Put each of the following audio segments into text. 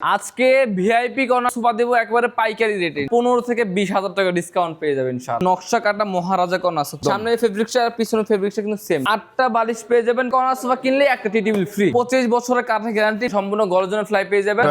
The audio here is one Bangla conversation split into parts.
আজকে ভিআইপি কর্নার সোফা দেবো একবারে পাইকারি রেটে পনেরো থেকে বিশ হাজার টাকা ডিসকাউন্ট পেয়ে যাবেন। নকশা কাটা মহারাজা কর্নার সোফা সামনে ফেব্রিক্সটা আর পিছনে ফেব্রিক্সটা কিন্তু সেম আটটা বালিশ পেয়ে যাবেন কর্নার সোফা কিনলে একটা টি টেবিল ফ্রি পঁচিশ বছরের কাঠা গ্যারান্টি সম্পূর্ণ গর্জনের ফ্লাই পেয়ে যাবেন।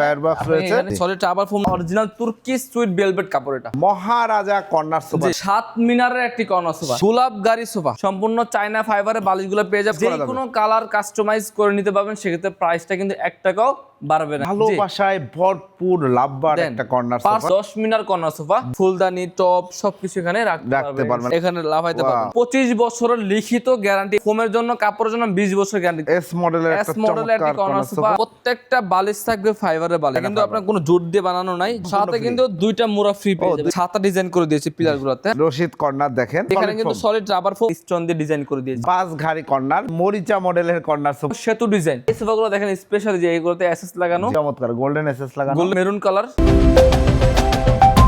সলিড আবার ফোম অরিজিনাল তুর্কি সুইট বেলভেট কাপড় এটা। মহারাজা কর্নার সোফা সাত মিনারের একটি কর্নার সোফা গোলাপ গাড়ি সোফা সম্পূর্ণ চায়না ফাইবারের বালিশগুলো পেয়ে যাবে। যে কোনো কালার কাস্টমাইজ করে নিতে পারবেন সেক্ষেত্রে প্রাইসটা কিন্তু এক টাকাও বাড়বে না। জি। ভালোবাসায় ভরপুর লাভবার একটা কর্নার সোফা দশ মিনার কর্নার সোফা ফুলদানি টপ সবকিছু এখানে রাখতে পারবেন। এখানে লাভাইতে. পারবেন। পঁচিশ বছরের লিখিত গ্যারান্টি ফোমের জন্য কাপড়ের জন্য বিশ বছর গ্যারান্টি এস মডেলের একটা মডেলের কর্নার সোফা প্রত্যেকটা বালিশ থাকবে ফাইবারের বালিশ। কিন্তু আপনার কোনো দিয়ে বানানো নাই। সাথে কিন্তু দুইটা মোড়া ফ্রি পেয়ে যাবে ছাতা ডিজাইন করে দিয়েছি পিলার গুলোতে রশিদ কর্নার দেখেন। এখানে কিন্তু। সলিড রাবার ফোম স্টোন দিয়ে ডিজাইন করে দিয়েছি। পাঁচ ঘাড়ি কর্নার মরিচা মডেলের কর্নার সোফা সেতু ডিজাইন এই সোফাগুলো দেখেন স্পেশাল যে এসএস লাগানো। চমৎকার গোল্ডেন এসএস লাগানো গোল্ড মেরুন কালার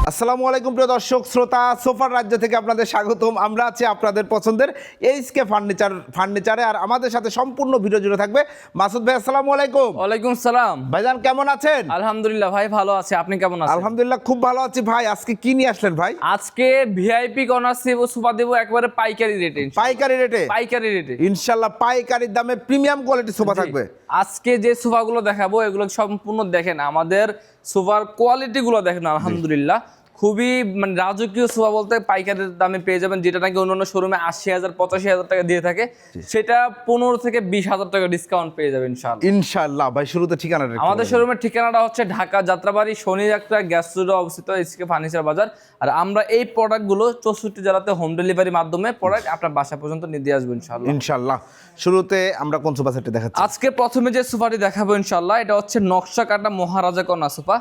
আসসালামু আলাইকুম প্রিয় দর্শক শ্রোতা সোফার রাজ্য থেকে আপনাদের স্বাগতম। আমরা আছি আপনাদের পছন্দের এইচকে ফার্নিচার ফার্নিচারে আর আমাদের সাথে সম্পূর্ণ ভিডিও জুড়ে থাকবে মাসুদ ভাই আসসালামু আলাইকুম। ওয়ালাইকুম সালাম। ভাইজান কেমন আছেন? আলহামদুলিল্লাহ ভাই ভালো আছে। আপনি কেমন আছেন? আলহামদুলিল্লাহ খুব ভালো আছি ভাই। আজকে কি নিয়ে আসলেন ভাই? আজকে ভিআইপি কর্নার সেব সোফা দেবো একবারে পাইকারি রেটে পাইকারি রেটে পাইকারি রেটে ইনশাল্লাহ পাইকারির দামে প্রিমিয়াম কোয়ালিটি সোফা থাকবে। আজকে যে সোফাগুলো দেখাবো এগুলো সম্পূর্ণ দেখেন আমাদের সোফার কোয়ালিটি গুলো দেখেন আলহামদুলিল্লাহ। খুবই মানে রাজকীয় সোফা বলতে পাইকারের দামে পেয়ে যাবেন যেটা নাকি অন্যান্য শোরুমে আশি হাজার পঁচাশি হাজার টাকা দিয়ে থাকে। সেটা পনেরো থেকে বিশ হাজার টাকা ডিসকাউন্ট পেয়ে যাবেন ইনশাল্লাহ ভাই শুরুতে ঠিকানাটা আমাদের শোরুমের ঠিকানাটা হচ্ছে ঢাকা যাত্রাবাড়ি শনি একটা গ্যাস স্টুডিও অবস্থিত এসকে ফার্নিচার বাজার। আর আমরা এই প্রোডাক্টগুলো চৌষট্টি জেলাতে হোম ডেলিভারি মাধ্যমে প্রোডাক্ট আপনার বাসা পর্যন্ত নিয়ে দিয়ে আসব ইনশাআল্লাহ। ইনশাল্লাহ শুরুতে আমরা কোন সোফা সেটে দেখাচ্ছি? আজকে প্রথমে যে সোফাটি দেখাবো ইনশাল্লাহ এটা হচ্ছে নকশা কাটা মহারাজা কন্যা সোফা।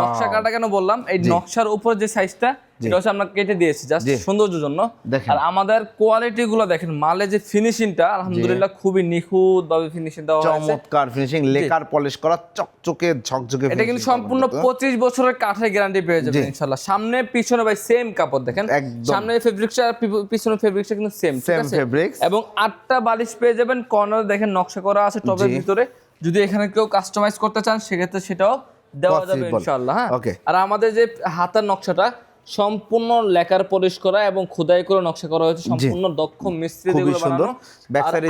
নকশা কাটা কেন বললাম? এই নকশার উপর যে সাইজটা এটা হচ্ছে আমরা কেটে দিয়েছি জাস্ট সৌন্দর্যের জন্য। আর আমাদের কোয়ালিটি গুলো দেখেন মালে যে ফিনিশিংটা আলহামদুলিল্লাহ খুবই নিখুঁত ভাবে ফিনিশিং দেওয়া হয়েছে। চমৎকার ফিনিশিং লেকার পলিশ করা চকচকে ঝকঝকে এটা কিন্তু সম্পূর্ণ করা কিন্তু। পঁচিশ বছরের কাঠের গ্যারান্টি পেয়ে যাবেন জি। ইনশাল্লাহ সামনে পিছনে ভাই সেম কাপড় দেখেন। সামনে ফেব্রিক্সটা আর পিছনে ফেব্রিক্সটা কিন্তু সেম Same fabrics। এবং আটটা বালিশ পেয়ে যাবেন কর্নার দেখেন নকশা করা আছে টপের ভিতরে। যদি এখানে কেউ কাস্টমাইজ করতে চান সেক্ষেত্রে সেটাও দেওয়া যাবে। ইনশাআল্লাহ হ্যাঁ। আর আমাদের যে হাতের নকশাটা সম্পূর্ণ লেখার পলিশ করা এবং খোদাই করে নকশা করা হয়েছে সম্পূর্ণ দক্ষ মিস্ত্রি দিয়ে বানানো।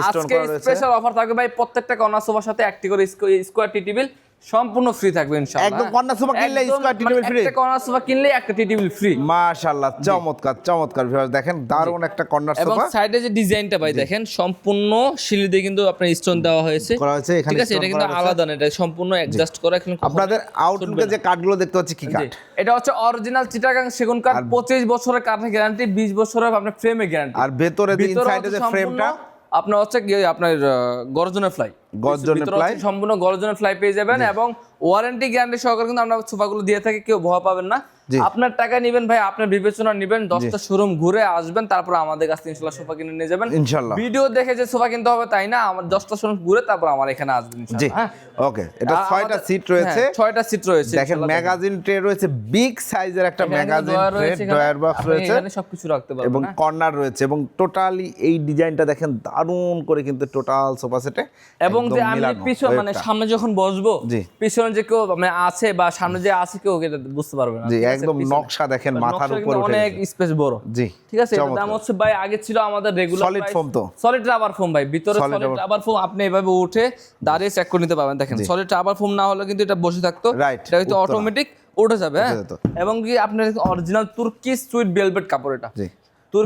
আজকে স্পেশাল অফার থাকবে ভাই প্রত্যেকটা কর্নার সোফার সাথে একটি করে স্কোয়ার টি টেবিল সম্পূর্ণ ফ্রি থাকবে ইনশাআল্লাহ। একদম কিনলে মানে একটা কর্নার সোফা কিনলে একটা টি টেবিল ফ্রি মাশাআল্লাহ চমৎকার চমৎকার ভিউয়ার্স দেখেন দারুণ একটা কর্নার এবং সাইডে যে ডিজাইনটা ভাই দেখেন সম্পূর্ণ দিয়ে কিন্তু আপনার স্টোন দেওয়া হয়েছে। করা হয়েছে এখানে ঠিক আছে এটা কিন্তু আলাদা না এটা সম্পূর্ণ অ্যাডজাস্ট করা এখানে কখনো- আপনাদের আউটলুকে যে কাঠগুলো দেখতে পাচ্ছি কি কাঠ এটা হচ্ছে অরিজিনাল চিটাগাং সেগুন কাঠ পঁচিশ বছরের কাঠের গ্যারান্টি বিশ বছরের আপনার গ্যারান্টি আর ভেতরে যে ভিতরে ইনসাইডে যে ফ্রেমটা আপনার হচ্ছে আপনার গর্জনের ফ্লাই গর্জনের fly? সম্পূর্ণ গর্জনের ফ্লাই পেয়ে যাবেন এবং ওয়ারেন্টি গ্যারান্টি সহকারে কিন্তু আমরা সোফাগুলো দিয়ে থাকি কেউ ভয় পাবেন না। আপনার টাকা নেবেন ভাই আপনার বিবেচনা নেবেন দশটা শোরুম ঘুরে আসবেন তারপর আমাদের কাছে ইনশাল্লাহ সোফা কিনে নিয়ে যাবেন। ইনশাল্লাহ। ভিডিও দেখে যে সোফা কিনতে হবে তাই না আমার দশটা শোরুম ঘুরে তারপর আমার এখানে আসবেন জি। হ্যাঁ। ওকে এটা ছয়টা সিট রয়েছে। হ্যাঁ, ছয়টা সিট রয়েছে দেখেন ম্যাগাজিন ট্রে রয়েছে বিগ সাইজের একটা ম্যাগাজিন ট্রে রয়েছে ড্রয়ার বক্স রয়েছে। এখানে সবকিছু রাখতে পারবেন এবং হ্যাঁ। কর্নার রয়েছে। এবং টোটালি এই ডিজাইনটা দেখেন দারুণ করে কিন্তু টোটাল সোফা সেটে এবং যে আমি পিছন মানে সামনে যখন বসবো পিছনে যে কেউ মানে আছে বা সামনে যে আছে কেউ এটা বুঝতে পারবে না। জি একদম নকশা দেখেন মাথার উপর উঠে অনেক স্পেস বড়। জি ঠিক আছে এটার দাম হচ্ছে ভাই আগে ছিল আমাদের রেগুলার Solid foam তো? সলিড রাবার ফোম ভাই ভিতরে সলিড রাবার ফোম আপনি এভাবে উঠে দাঁড়িয়ে চেক করে নিতে পারবেন। দেখেন সলিড রাবার ফোম না হলে কিন্তু এটা বসে থাকতো। এটা কিন্তু অটোমেটিক উঠে যাবে হ্যাঁ। এবং কি আপনার অরিজিনাল তুর্কি সুইট বেলভেট কাপড় এটা।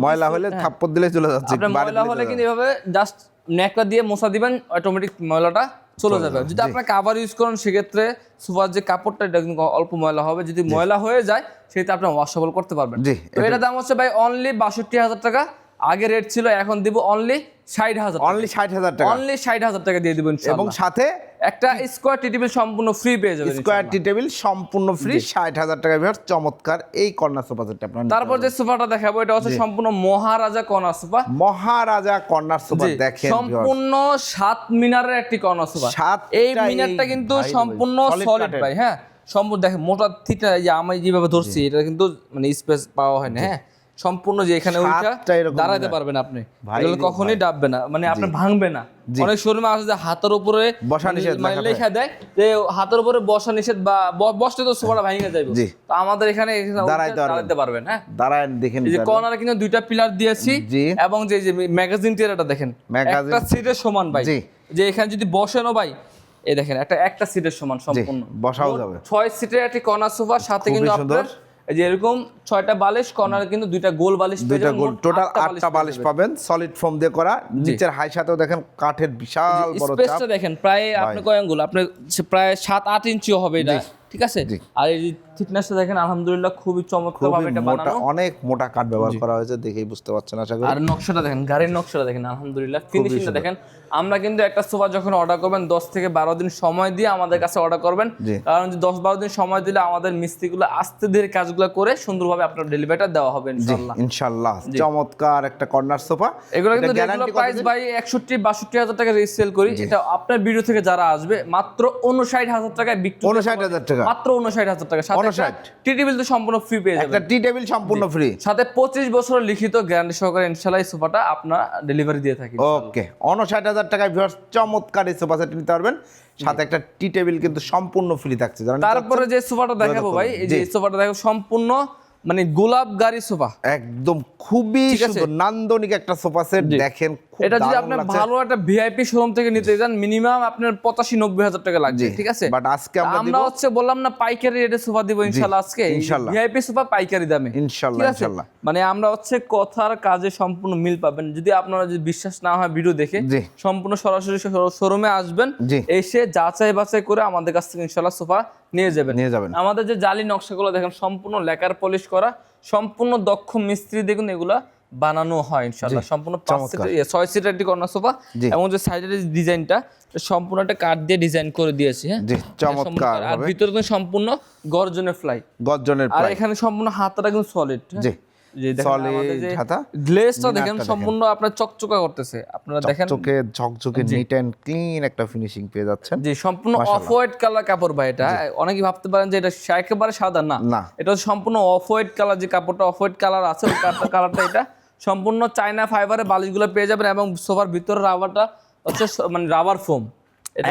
ময়লা হলে হ্যাঁ। থাপ্পড় দিলে চলে যাচ্ছে ময়লা হলে কিন্তু এভাবে জাস্ট ন্যাকড়া দিয়ে দিবেন অটোমেটিক ময়লাটা চলে যাবে। যদি। আপনার কাভার ইউজ করেন সেক্ষেত্রে সোফার যে কাপড়টা এটা কিন্তু অল্প ময়লা হবে। যদি ময়লা হয়ে যায় সেটা আপনি ওয়াশেবল করতে পারবেন। তো দাম হচ্ছে ভাই অনলি বাষট্টি হাজার টাকা। আগে রেট ছিল এখন দিব অনলি ষাট হাজার অনলি ষাট হাজার টাকা। অনলি ষাট হাজার টাকা দিয়ে দিবেন এবং সাথে একটা স্কোয়ার টি টেবিল সম্পূর্ণ ফ্রি পেয়ে যাবেন স্কোয়ার টি টেবিল সম্পূর্ণ ফ্রি ষাট হাজার টাকা ভিউয়ার্স চমৎকার। এই কর্নার সোফা সেটটা আপনার তারপর যে সোফাটা দেখাবো এটা হচ্ছে সম্পূর্ণ Maharaja corner sofa Maharaja corner sofa দেখেন সম্পূর্ণ সাত মিনারের একটি কর্নার সোফা সাত এই মিনারটা কিন্তু সম্পূর্ণ সলিড ভাই হ্যাঁ। সম্পূর্ণ দেখেন মোটা থিটা যে আমি যেভাবে ধরছি এটা কিন্তু মানে স্পেস পাওয়া হয় না হ্যাঁ। সম্পূর্ণ যে এখানে ওইটা দাঁড়াতে পারবেন আপনি। কখনোই ডাববে না মানে আপনার ভাঙবে না। অনেক শোরুমে আছে যে হাতের উপরে বসা নিষেধ মানে লেখা দেয়। যে হাতের উপরে বসা নিষেধ বা ব- বসলে তো সোফাটা ভেঙে যাবে তো আমাদের এখানে। দাঁড়াতে পারবেন। হ্যাঁ? দাঁড়ায় দেখেন এই যে কর্নারে কিন্তু দুইটা পিলার দিয়েছি এবং যে যে ম্যাগাজিন টিয়ারটা দেখেন একটা সিটের সমান ভাই। যে এখানে যদি বসেনও ভাই এই দেখেন একটা একটা সিটের সমান সম্পূর্ণ। বসাও যাবে। ছয় সিটের একটি কর্নার সোফা সাথে কিন্তু আপনার এই যে এরকম ছয়টা বালিশ কর্নারে কিন্তু দুইটা গোল বালিশ দুইটা গোল টোটাল আটটা বালিশ পাবেন সলিড ফোম দিয়ে করা। নিচের হাই সাথেও দেখেন কাঠের বিশাল বড় স্পেসটা দেখেন প্রায় আপনি কয় আঙ্গুল? আপনি প্রায় সাত আট ইঞ্চিও হবে এটা। ঠিক আছে। আর এই থিকনেসটা দেখেন আলহামদুলিল্লাহ খুবই চমৎকারভাবে এটা বানানো। অনেক মোটা কাঠ ব্যবহার করা হয়েছে দেখেই বুঝতে পারছেন আশা করি। আর নকশাটা দেখেন গাড়ির নকশাটা দেখেন আলহামদুলিল্লাহ। ফিনিশিংটা দেখেন আমরা কিন্তু একটা সোফা যখন অর্ডার করবেন দশ থেকে বারো দিন সময় দিয়ে আমাদের কাছে অর্ডার করবেন। কারণ যে দশ বারো দিন সময় দিলে আমাদের মিস্ত্রিগুলো আস্তে ধীরে কাজগুলো করে সুন্দরভাবে আপনার ডেলিভারিটা দেওয়া হবে জি ইনশাল্লাহ ইনশাল্লাহ চমৎকার একটা কর্নার সোফা। এগুলো কিন্তু রেগুলার প্রাইস একষট্টি বাষট্টি হাজার টাকা রিসেল করি। এটা আপনার ভিডিও থেকে যারা আসবে মাত্র উনষাট হাজার টাকায় বিক্রি 59,000 টাকা। মাত্র উনষাট হাজার টাকা। সাথে 59 টি টেবিল তো সম্পূর্ণ ফ্রি পেয়ে একটা টি টেবিল সম্পূর্ণ ফ্রি সাথে পঁচিশ বছরের লিখিত গ্যারান্টি সহকারে ইনশাল্লাহ এই সোফাটা আপনার ডেলিভারি দিয়ে থাকি ওকে উনষাট হাজার টাকায় ভিউয়ার্স চমৎকার এই সোফা সেট নিতে পারবেন। সাথে একটা টি টেবিল কিন্তু সম্পূর্ণ ফ্রি থাকছে। তারপরে যে সোফাটা দেখাবো ভাই এই যে সোফাটা দেখো সম্পূর্ণ মানে গোলাপ গাড়ি সোফা। একদম খুবই সুন্দর নান্দনিক একটা সোফা সেট দেখেন এটা যদি আপনি ভালো একটা ভিআইপি শোরুম থেকে নিতে যান মিনিমাম আপনার পঁচাশি নব্বই হাজার টাকা লাগবে ঠিক আছে? but আজকে আমরা হচ্ছে বললাম না পাইকারি রেটে সোফা দিব ইনশাল্লাহ আজকে। ইনশাল্লাহ। ভিআইপি সোফা পাইকারি দামে ইনশাল্লাহ, ইনশাল্লাহ। মানে আমরা হচ্ছে কথার কাজে সম্পূর্ণ মিল পাবেন। যদি আপনারা যদি বিশ্বাস না হয় ভিডিও দেখে সম্পূর্ণ সরাসরি শোরুমে আসবেন এসে যাচাই বাছাই করে আমাদের কাছ থেকে ইনশাল্লাহ সোফা নিয়ে যাবেন। নিয়ে যাবেন। আমাদের যে জালি নকশাগুলো দেখেন সম্পূর্ণ লেকার পলিশ করা সম্পূর্ণ দক্ষ মিস্ত্রি দেখুন এগুলা। বানানো হয় ইনশাল্লাহ সম্পূর্ণ ছয় সিটের একটি কর্নার সোফা এবং যে সাইডের ডিজাইনটা সম্পূর্ণ একটা কাঠ দিয়ে ডিজাইন করে দিয়েছি হ্যাঁ? চমৎকার আর ভিতরে কিন্তু সম্পূর্ণ গর্জনের ফ্লাই গর্জনের আর এখানে সম্পূর্ণ হাতটা কিন্তু সলিড জি যে দেখেন Solid আমাদের যে হাতা। গ্লেজটা দেখেন সম্পূর্ণ আপনার চকচকা করতেছে। আপনারা দেখেন চকচকে ঝকঝকে নিট এন্ড ক্লিন একটা ফিনিশিং পেয়ে যাচ্ছেন। যে সম্পূর্ণ অফ হোয়াইট কালার কাপড় ভাই এটা। অনেকে ভাবতে পারেন যে এটা একেবারে সাদা না। না। এটা সম্পূর্ণ অফ হোয়াইট কালার যে কাপড়টা অফ হোয়াইট কালার আছে ওই কালারটা এটা। সম্পূর্ণ চায়না ফাইবারে বালিশগুলো পেয়ে যাবেন এবং সোফার ভিতরে রাবারটা হচ্ছে মানে রাবার ফোম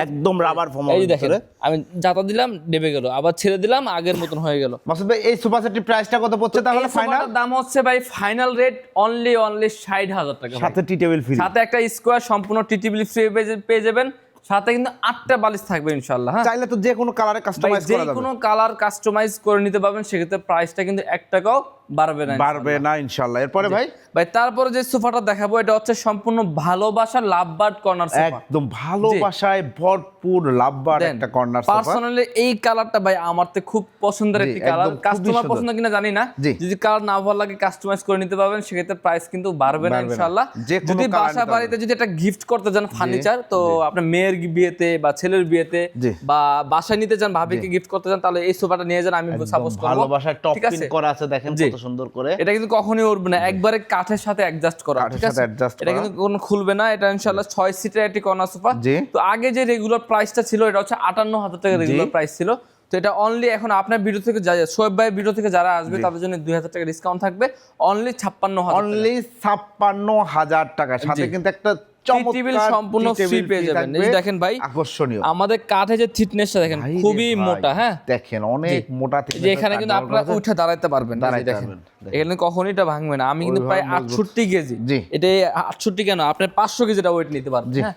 একদম রাবার ফোম এই দেখেন আমি জাতা দিলাম ডেবে গেল। আবার ছেড়ে দিলাম আগের মতন হয়ে গেল। মাসুদ ভাই এই সোফা সেটটির প্রাইসটা কত পড়ছে তাহলে ফাইনাল দাম হচ্ছে ভাই ফাইনাল রেট অনলি অনলি ষাট হাজার টাকা সাথে টি টেবিল ফ্রি সাথে একটা স্কোয়ার সম্পূর্ণ টিটিবিলি ফ্রি পেয়ে যাবেন। সাথে কিন্তু আটটা বালিশ থাকবে ইনশাল্লাহ হ্যাঁ? চাইলে তো যে কোনো কালারে কাস্টমাইজ যে করা যাবে। কোনো কালার কাস্টমাইজ করে নিতে পারবেন সেক্ষেত্রে প্রাইসটা কিন্তু এক টাকাও বাড়বে না বাড়বে না ইনশাআল্লাহ এরপরে ভাই? ভাই তারপরে যে সোফাটা দেখাবো এটা হচ্ছে সম্পূর্ণ ভালোবাসার লাভ বার্ড কর্নার সোফা। একদম ভালোবাসায় ভরপুর একটা কর্নার সোফা। পার্সোনালি এই কালারটা ভাই আমার তো খুব পছন্দের একটি কালার। কাস্টমার পছন্দ কিনা জানি না। যদি কালার না ভালো লাগে কাস্টমাইজ করে নিতে পারবেন সেক্ষেত্রে প্রাইস কিন্তু বাড়বে না ইনশাআল্লাহ যদি বাসা বাড়িতে যদি একটা গিফট করতে চান ফার্নিচার তো আপনার মেয়ের বিয়েতে বা ছেলের বিয়েতে বা বাসায় নিতে চান ভাবিকে গিফট করতে চান তাহলে এই সোফাটা নিয়ে যান আমি সাপোজ করব। ভালোবাসায় টপ পিন? করা আছে দেখেন কত সুন্দর করে। এটা কিন্তু কখনোই উঠবে না। একবারে কাঠের সাথে অ্যাডজাস্ট করা কাঠের সাথে adjust এটা কিন্তু কোনো খুলবে না। এটা ইনশাআল্লাহ ছয় সিটের একটি কর্নার সোফা তো আগে যে রেগুলার প্রাইসটা ছিল এটা হচ্ছে আটান্ন হাজার টাকা রেগুলার প্রাইস ছিল। তো এটা অনলি এখন আপনার ভিডিও থেকে যা সোয়েব ভাই ভিডিও থেকে যারা আসবে তাদের জন্য দুই হাজার টাকা ডিসকাউন্ট থাকবে। অনলি ছাপ্পান্ন অনলি ছাপ্পান্ন হাজার টাকা। সাথে কিন্তু একটা টেবিল সম্পূর্ণ ফ্রি পেয়ে যাবেন। এই। দেখেন ভাই, আকর্ষণীয়। আমাদের কাঠে যে থিকনেসটা দেখেন খুবই মোটা হ্যাঁ? দেখেন অনেক মোটা থেকে যে এখানে কিন্তু আপনারা উঠে দাঁড়াতে পারবেন দেখেন। এখানে কখনোই এটা ভাঙবে না। আমি কিন্তু প্রায়। আটষট্টি কেজি। এটা আটষট্টি কেন? আপনার পাঁচশো কেজিটা ওয়েট নিতে পারবেন হ্যাঁ?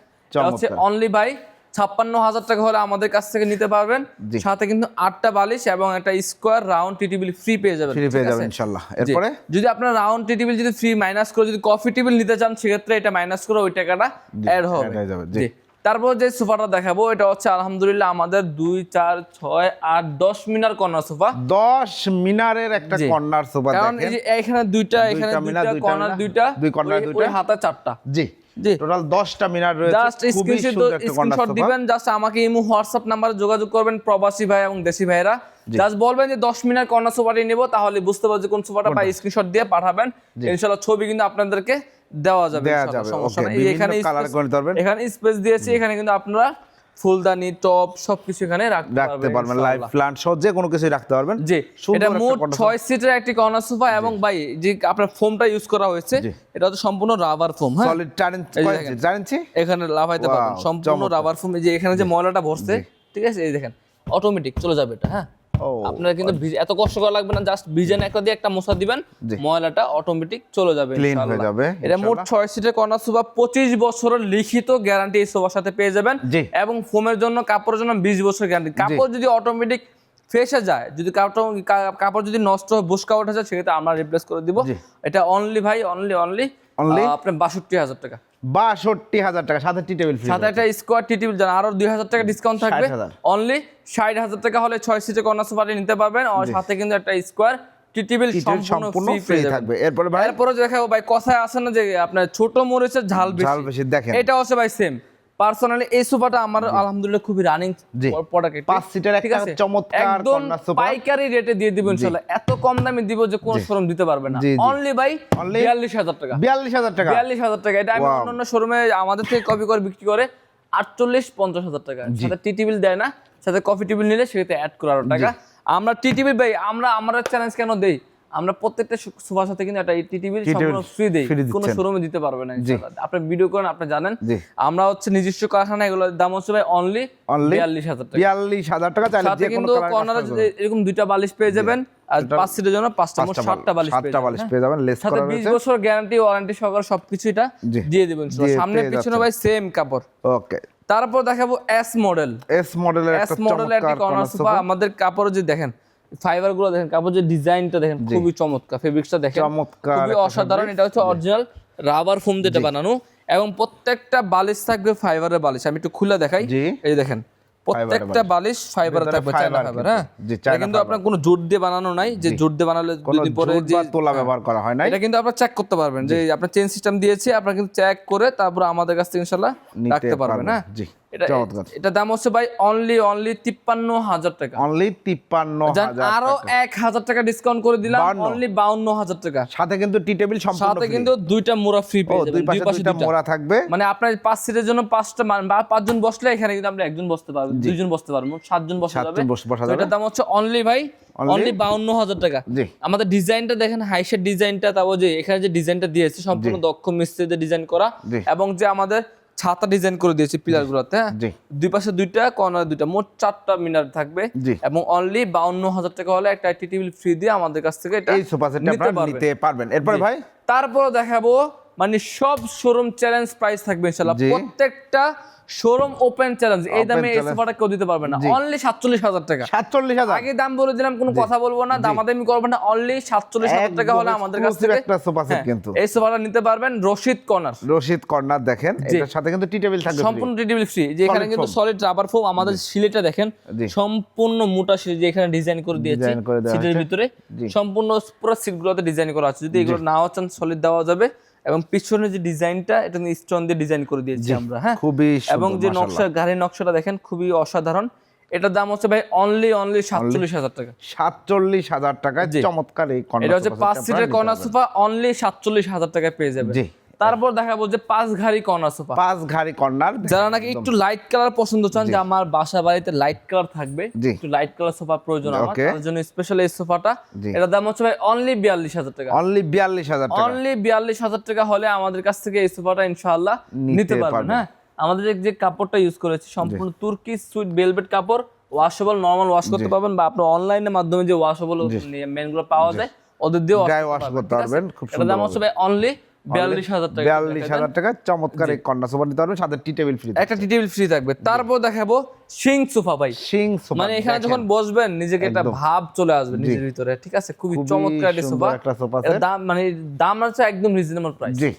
অনলি ভাই ছাপ্পান্ন হাজার টাকা হলে আমাদের কাছ থেকে নিতে পারবেন। সাথে কিন্তু আটটা বালিশ এবং একটা স্কোয়ার রাউন্ড টিটিবিল ফ্রি পেয়ে যাবেন। ফ্রি পেয়ে যাবেন ইনশাআল্লাহ এরপরে? যদি আপনার রাউন্ড টেবিল যদি ফ্রি মাইনাস করে যদি কফি টেবিল নিতে চান সেক্ষেত্রে এটা মাইনাস করে ওই টাকাটা অ্যাড হবে। জি। তারপর যে সোফাটা দেখাবো এটা হচ্ছে আলহামদুলিল্লাহ আমাদের দুই চার ছয় আট দশ মিনার কর্নার সোফা। দশ মিনারের একটা কর্নার সোফা কারণ এখানে দুইটা এখানে দুইটা কর্নার দুইটা দুই ওই- দুইটা। হাতা চারটা। জি। টোটাল দশটা মিনার রয়েছে। জাস্ট স্ক্রিনশট দিবেন জাস্ট আমাকে ইমো হোয়াটসঅ্যাপ নাম্বারে যোগাযোগ করবেন প্রবাসী ভাই এবং দেশি ভাইরা জাস্ট বলবেন যে 10 মিনিট কর্নার সোফাটি নেব তাহলে বুঝতে পারবে কোন সোফাটা পাই স্ক্রিনশট দিয়ে পাঠাবেন। ইনশাআল্লাহ ছবি কিন্তু আপনাদেরকে দেওয়া যাবে সমস্যা নাই। এখানে এখানে স্পেস দিয়েছি এখানে কিন্তু আপনারা ফুলদানি টপ সবকিছু এখানে রাখতে পারবেন লাইভ প্ল্যান্ট প্লান্ট সহ যে কোনো কিছু রাখতে পারবেন। জি এটা মোট কর্নার ছয় সিটের একটি কর্নার সোফা এবং ভাই যে আপনার ফোমটা ইউজ করা হয়েছে এটা তো সম্পূর্ণ রাবার ফোম হ্যাঁ? সলিড টারেন এই ইঞ্চি এখানে লাভাইতে পারবেন সম্পূর্ণ রাবার ফোম যে এখানে যে ময়লাটা ভরছে ঠিক আছে? এই দেখেন অটোমেটিক চলে যাবে এটা হ্যাঁ? আপনার কিন্তু এত কষ্ট করা লাগবে না জাস্ট ভিজেন একটা দিয়ে একটা মশা দিবেন ময়লাটা অটোমেটিক চলে যাবে Clean হয়ে যাবে, এটা মোট ইনশাআল্লাহ। ছয় সিটের কর্নার সোফা পঁচিশ বছরের লিখিত গ্যারান্টি এই সোফার সাথে পেয়ে যাবেন। এবং ফোমের জন্য কাপড়ের জন্য বিশ বছর গ্যারান্টি কাপড় যদি অটোমেটিক ফেসে যায় যদি কাপড় কাপড় যদি নষ্ট হয় বুসকা উঠে যায় সেক্ষেত্রে আমরা রিপ্লেস করে দিব। এটা অনলি ভাই অনলি অনলি Only? আপনার বাষট্টি হাজার টাকা। বাষট্টি হাজার টাকা সাথে টি টেবিল ফ্রি সাথে একটা স্কোয়ার টি টেবিল জানা আরও দুই হাজার টাকা ডিসকাউন্ট থাকবে। অনলি ষাট হাজার টাকা হলে ছয় সিটে কর্নার সুপারে নিতে পারবেন আর সাথে কিন্তু একটা স্কোয়ার টি টেবিল সম্পূর্ণ ফ্রি থাকবে। এরপরে ভাই? এরপরে দেখাবো ভাই কথায় আসে না যে আপনার ছোট মরিচের ঝাল ঝাল বেশি। বেশি দেখেন। এটা হচ্ছে ভাই সেম পার্সোনালি এই সোফাটা আমার আলহামদুলিল্লাহ খুবই রানিং প্রোডাক্ট পাঁচ সিটের একটা চমৎকার একদম পাইকারি রেটে দিয়ে দিব ইনশাআল্লাহ এত কম দামে দিব যে কোন শোরুম দিতে পারবে না। Only Only? 42000 টাকা। বিয়াল্লিশ হাজার টাকা। বিয়াল্লিশ হাজার টাকা। এটা আমি অন্যান্য শোরুমে আমাদের থেকে কপি করে বিক্রি করে আটচল্লিশ পঞ্চাশ হাজার টাকা। সাথে টি টেবিল দেয় না। সাথে কফি টেবিল নিলে সেটাতে অ্যাড করে আরও টাকা। আমরা টি টেবিল ভাই আমরা আমরা চ্যালেঞ্জ কেন দেই? আমরা প্রত্যেকটা সোফার সাথে কিন্তু একটা টি টেবিল সম্পূর্ণ ফ্রি দেই কোনো শোরুমে দিতে পারবে না ইনশাআল্লাহ। আপনি ভিডিও করেন আপনি জানেন। আমরা হচ্ছে নিজস্ব কারখানা এগুলোর দাম হচ্ছে ভাই অনলি Only? বিয়াল্লিশ হাজার টাকা। বিয়াল্লিশ হাজার টাকা চাইলে যে কোনো কর্নারে এরকম দুইটা বালিশ পেয়ে যাবেন আর পাঁচ সিটের জন্য পাঁচটা মোট সাতটা বালিশ সাতটা বালিশ? পেয়ে যাবেন লেস করা বিশ রয়েছে। বছর গ্যারান্টি ওয়ারেন্টি সহকারে সবকিছু এটা দিয়ে দিবেন। সামনে পিছনে ভাই সেম কাপড়। ওকে তারপর দেখাবো এস মডেল এস মডেলের এস একটা চমৎকার কর্নার সোফা আমাদের কাপড় যে দেখেন ফাইবারগুলো দেখেন কাপড় যে ডিজাইনটা দেখেন খুবই চমৎকার ফেব্রিক্সটা দেখেন চমৎকার খুবই অসাধারণ এটা হচ্ছে অরিজিনাল রাবার ফোম যেটা বানানো এবং প্রত্যেকটা বালিশ থাকবে ফাইবারের বালিশ আমি একটু খুলে দেখাই। এই দেখেন প্রত্যেকটা বালিশ। ফাইবার থাকবে চায়না ফাইবার। হ্যাঁ? এটা কিন্তু আপনার কোনো জোট দিয়ে বানানো নাই যে জোট দিয়ে বানালে দুদিন পরে যে তোলা ব্যবহার করা হয় নাই? এটা কিন্তু আপনারা চেক করতে পারবেন যে আপনার চেন সিস্টেম দিয়েছে আপনারা কিন্তু চেক করে তারপর আমাদের কাছ থেকে ইনশাল্লাহ রাখতে পারবেন পারবেন। হ্যাঁ? জি, এটা দাম হচ্ছে ভাই অনলি অনলি তিপ্পান্ন হাজার টাকা। অনলি তিপ্পান্ন আরও এক হাজার টাকা ডিসকাউন্ট করে দিলাম অনলি বাউন্ন হাজার টাকা। সাথে কিন্তু টি টেবিল সাথে কিন্তু দুইটা মোড়া ফ্রি দুই পাশে দুইটা মোড়া থাকবে। মানে আপনার পাঁচ সিটের জন্য পাঁচটা মান- বা পাঁচজন বসলে এখানে কিন্তু আমরা একজন বসতে পারব দুইজন বসতে পারব সাতজন বসা যাবে। এটার দাম হচ্ছে অনলি ভাই অনলি বাউন্ন হাজার টাকা। আমাদের ডিজাইনটা দেখেন হাইসের ডিজাইনটা তাও যে এখানে যে ডিজাইনটা দিয়েছে সম্পূর্ণ দক্ষ মিস্ত্রিদের ডিজাইন করা। এবং যে আমাদের ছাতা ডিজাইন করে দিয়েছি পিলার গুলোতে হ্যাঁ? দুই পাশে দুইটা কর্নার দুইটা মোট চারটা মিনার থাকবে এবং অনলি বাউন্ন হাজার টাকা হলে একটা টি ফ্রি দিয়ে আমাদের কাছ থেকে এটা এই সোফা সেট নিতে পারবেন। এরপরে ভাই? তারপর দেখাবো মানে সব শোরুম চ্যালেঞ্জ প্রাইস থাকবে ইনশাআল্লাহ। প্রত্যেকটা শোরুম ওপেন চ্যালেঞ্জ এই দামে এই সোফাটা কেউ দিতে পারবে না। অনলি সাতচল্লিশ হাজার টাকা। সাতচল্লিশ হাজার। আগে দাম বলে দিলাম কোনো কথা বলব না দামাদামি করব না অনলি সাতচল্লিশ হাজার টাকা হলে আমাদের কাছ থেকে একটা সোফা সেট হ্যাঁ, কিন্তু। এই সোফাটা নিতে পারবেন রশিদ কর্নার। রশিদ কর্নার দেখেন এটার সাথে কিন্তু টি টেবিল থাকবে। সম্পূর্ণ টেবিল ফ্রি যে এখানে কিন্তু সলিড রাবার ফোম আমাদের সিলেটা দেখেন সম্পূর্ণ মোটা সিট যে এখানে ডিজাইন করে দিয়েছি সিটের ভিতরে। সম্পূর্ণ পুরো সিটগুলোতে ডিজাইন করা আছে। যদি এগুলো নাও চান সলিড দেওয়া যাবে। এবং পিছনে যে ডিজাইনটা এটা স্টোন দিয়ে ডিজাইন করে দিয়েছি আমরা হ্যাঁ? খুবই এবং যে নকশা গাড়ির নকশাটা দেখেন খুবই অসাধারণ। এটার দাম হচ্ছে ভাই অনলি অনলি সাতচল্লিশ হাজার টাকা। সাতচল্লিশ হাজার টাকা। চমৎকার এই কর্নার এটা হচ্ছে পাঁচ সিটের কর্নার সোফা অনলি সাতচল্লিশ হাজার টাকায় পেয়ে যাবে জি। তারপর দেখাবো যে পাঁচ ঘাড়ি কর্নার সোফা। পাঁচ ঘাড়ি কর্নার। যারা নাকি একটু লাইট কালার পছন্দ চান যে আমার বাসা বাড়িতে লাইট কালার থাকবে একটু লাইট কালার সোফা প্রয়োজন আমার। তার জন্য স্পেশাল এই সোফাটা। জি। এটার দাম হচ্ছে ভাই অনলি বিয়াল্লিশ হাজার টাকা। অনলি বিয়াল্লিশ হাজার টাকা। অনলি বিয়াল্লিশ হাজার টাকা হলে আমাদের কাছ থেকে এই সোফাটা ইনশাআল্লাহ নিতে পারবেন। হ্যাঁ? আমাদের যে- কাপড়টা ইউজ করেছি সম্পূর্ণ তুর্কি সুইট বেলভেট কাপড় ওয়াশেবল নর্মাল ওয়াশ করতে পারবেন বা আপনি অনলাইনের মাধ্যমে যে ওয়াশেবল মেনগুলো পাওয়া যায় ওদের দিয়ে wash করতে পারবেন, খুব এটার দাম হচ্ছে ভাই অনলি বিয়াল্লিশ হাজার টাকা বিয়াল্লিশ হাজার টাকা চমৎকার এই কর্নার সোফা নিতে পারবেন সাথে টি টেবিল ফ্রি একটা টি টেবিল ফ্রি থাকবে। তারপর দেখাবো সিং সোফা ভাই। সিং সোফা মানে এখানে যখন বসবেন নিজেকে একটা ভাব চলে আসবে নিজের ভিতরে ঠিক আছে? খুবই চমৎকার একটা সোফা। একটা সোফা দাম মানে দাম আছে একদম রিজনেবল প্রাইস জি।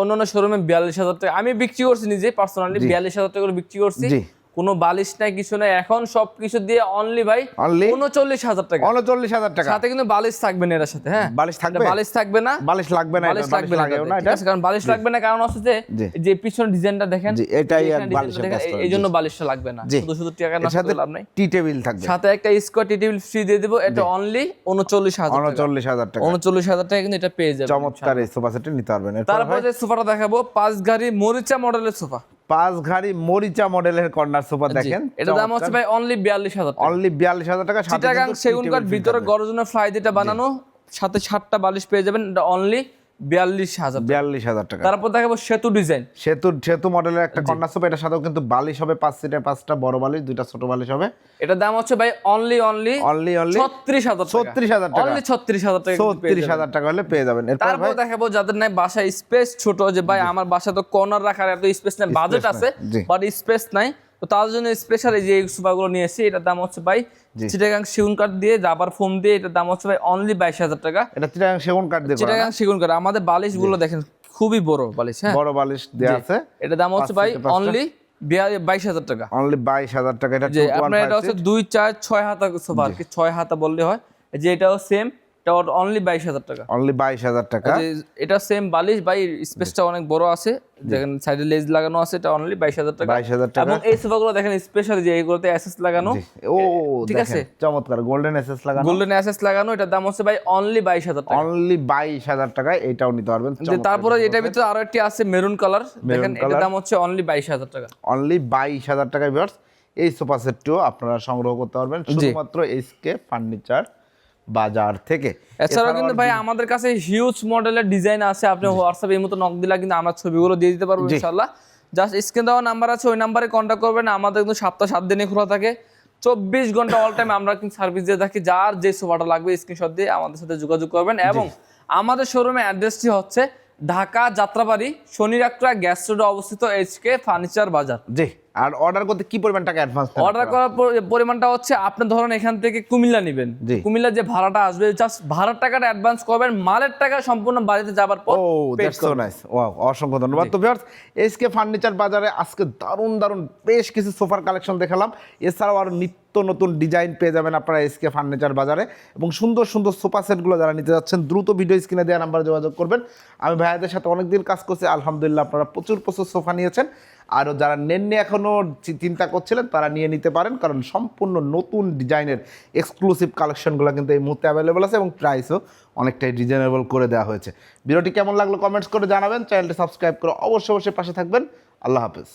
অন্যান্য শোরুমে বিয়াল্লিশ হাজার টাকা আমি বিক্রি করছি নিজে পার্সোনালি বিয়াল্লিশ হাজার টাকা করে বিক্রি করছি। কোনো বালিশ নাই কিছু নাই। এখন সবকিছু দিয়ে অনলি ভাই অনলি উনচল্লিশ হাজার টাকা। উনচল্লিশ হাজার টাকা? সাথে কিন্তু বালিশ থাকবে না এর সাথে হ্যাঁ? বালিশ থাকবে? বালিশ থাকবে না। বালিশ লাগবে না বালিশ লাগবে না না ঠিক আছে? কারণ বালিশ লাগবে না কারণ হচ্ছে যে। যে পিছনের ডিজাইনটা দেখেন এটাই দেখেন, এই- জন্য বালিশটা লাগবে না। শুধু শুধু টাকা নষ্ট সাথে লাভ নাই। টি টেবিল থাকবে। সাথে একটা স্কোয়ার টি টেবিল ফ্রি দিয়ে দেবো এটা অনলি উনচল্লিশ হাজার টাকা। উনচল্লিশ হাজার টাকা। উনচল্লিশ হাজার টাকা কিন্তু এটা পেয়ে যাবে চমৎকার এই সোফা সেটটা নিতে পারবেন। তারপর যে সোফাটা দেখাবো পাঁচ গাড়ি মরিচা মডেলের সোফা পাঁচ ঘাড়ি মরিচা মডেলের কর্নার সোফা দেখেন। এটা দাম হচ্ছে ভাই অনলি বিয়াল্লিশ হাজার অনলি বিয়াল্লিশ হাজার টাকা চিটাগাং সেগুন কাঠ ভিতরে fit গরজনের ফ্লাই যেটা বানানো সাথে সাতটা বালিশ পেয়ে যাবেন এটা অনলি বিয়াল্লিশ হাজার বিয়াল্লিশ হাজার টাকা। তারপর দেখাবো সেতু ডিজাইন। সেতু সেতু মডেলের একটা কর্নার সোফা এটার সাথেও কিন্তু বালিশ হবে পাঁচ সিটের পাঁচটা বড় বালিশ দুইটা ছোট বালিশ হবে। এটার দাম হচ্ছে ভাই অনলি অনলি অনলি অনলি ছত্রিশ হাজার ছত্রিশ হাজার টাকা। অনলি ছত্রিশ হাজার টাকা ছত্রিশ হাজার টাকা হলে পেয়ে যাবেন। তারপর দেখাবো যাদের নাই বাসায় স্পেস ছোট যে ভাই আমার বাসা তো কর্নার রাখার এত স্পেস নাই বাজেট আছে বাট স্পেস নাই। তো তার জন্য স্পেশাল এই যে সোফাগুলো নিয়ে এসেছি এটার দাম হচ্ছে ভাই চিটাগাং সেগুন কাঠ দিয়ে রাবার ফোম দিয়ে এটার দাম হচ্ছে ভাই অনলি বাইশ হাজার টাকা। এটা চিটাগাং সেগুন কাঠ দিয়ে চিটাগাং সেগুন কাঠ আমাদের বালিশগুলো দেখেন খুবই বড় বালিশ হ্যাঁ? বড় বালিশ দেওয়া আছে। এটার দাম হচ্ছে ভাই। অনলি বাইশ হাজার টাকা। অনলি বাইশ হাজার টাকা এটা যে আপনার এটা হচ্ছে দুই চার ছয় হাতা সোফা আর কি ছয় হাতা বললে হয়। যে এটাও সেম এটা অনলি বাইশ হাজার টাকা। অনলি বাইশ হাজার টাকা। এটা সেম বালিশ বাই স্পেসটা অনেক বড় আছে। দেখেন সাইডে লেজ লাগানো আছে এটা অনলি বাইশ হাজার টাকা। বাইশ হাজার টাকা। এবং এই সোফাগুলো দেখেন স্পেশাল যে এইগুলোতে অ্যাসেস লাগানো। ও ঠিক আছে। চমৎকার গোল্ডেন এসএস লাগানো। গোল্ডেন অ্যাসেস লাগানো এটার দাম হচ্ছে ভাই অনলি বাইশ হাজার টাকা। অনলি বাইশ হাজার টাকায় এটাও নিতে পারবেন। তারপরে এটার ভিতরে আরও একটি আছে মেরুন কালার দেখেন এটার দাম হচ্ছে অনলি বাইশ হাজার টাকা। অনলি বাইশ হাজার টাকায় ভিউয়ার্স এই সোফা সেটটিও আপনারা সংগ্রহ করতে পারবেন। শুধুমাত্র এসকে ফার্নিচার বাজার থেকে। এছাড়াও কিন্তু ভাই আমাদের কাছে হিউজ মডেলের ডিজাইন আছে। আপনি হোয়াটসঅ্যাপে এই মতো নক দিলে কিন্তু আমরা ছবিগুলো দিয়ে দিতে পারব ইনশাল্লাহ জাস্ট স্ক্রিন দেওয়া নাম্বার আছে ওই নাম্বারে কন্ট্যাক্ট করবেন। আমাদের কিন্তু সপ্তাহ সাত দিনে খোলা থাকে। চব্বিশ ঘণ্টা অল টাইম আমরা কিন্তু সার্ভিস দিয়ে থাকি। যার যে সোফাটা লাগবে স্ক্রিনশট দিয়ে আমাদের সাথে যোগাযোগ করবেন। এবং আমাদের শোরুমের অ্যাড্রেসটি হচ্ছে ঢাকা যাত্রাবাড়ি শনিরাত্রা গ্যাস রোডে অবস্থিত এইচকে ফার্নিচার বাজার জি। আর অর্ডার করতে কি পরিমাণ টাকা অ্যাডভান্স অর্ডার করার পরিমাণটা হচ্ছে আপনি ধরুন এখান থেকে কুমিল্লা নেবেন। কুমিল্লা কুমিল্লার যে ভাড়াটা আসবে জাস্ট ভাড়ার টাকাটা অ্যাডভান্স করবেন মালের টাকা সম্পূর্ণ বাড়িতে যাবার পর ও দ্যাটস সো নাইস ওয়াও অসংখ্য ধন্যবাদ। তো ভিউয়ার্স এসকে ফার্নিচার বাজারে আজকে দারুণ দারুণ বেশ কিছু সোফার কালেকশন দেখালাম। এছাড়াও আর নিত্য নতুন ডিজাইন পেয়ে যাবেন আপনারা এসকে ফার্নিচার বাজারে। এবং সুন্দর সুন্দর সোফা সেটগুলো যারা নিতে যাচ্ছেন, দ্রুত ভিডিও স্ক্রিনে দেওয়া নাম্বারে যোগাযোগ করবেন। আমি ভাইয়াদের সাথে অনেকদিন কাজ করছি, আলহামদুলিল্লাহ আপনারা প্রচুর প্রচুর সোফা নিয়েছেন। আরও যারা নেননি এখনও চিন্তা করছিলেন, তারা নিয়ে নিতে পারেন, কারণ সম্পূর্ণ নতুন ডিজাইনের এক্সক্লুসিভ কালেকশনগুলো কিন্তু এই মুহূর্তে অ্যাভেলেবল আছে এবং প্রাইসও অনেকটাই রিজনেবল করে দেওয়া হয়েছে। ভিডিওটি কেমন লাগল কমেন্টস করে জানাবেন। চ্যানেলটি সাবস্ক্রাইব করে অবশ্যই অবশ্যই পাশে থাকবেন। আল্লাহ হাফেজ।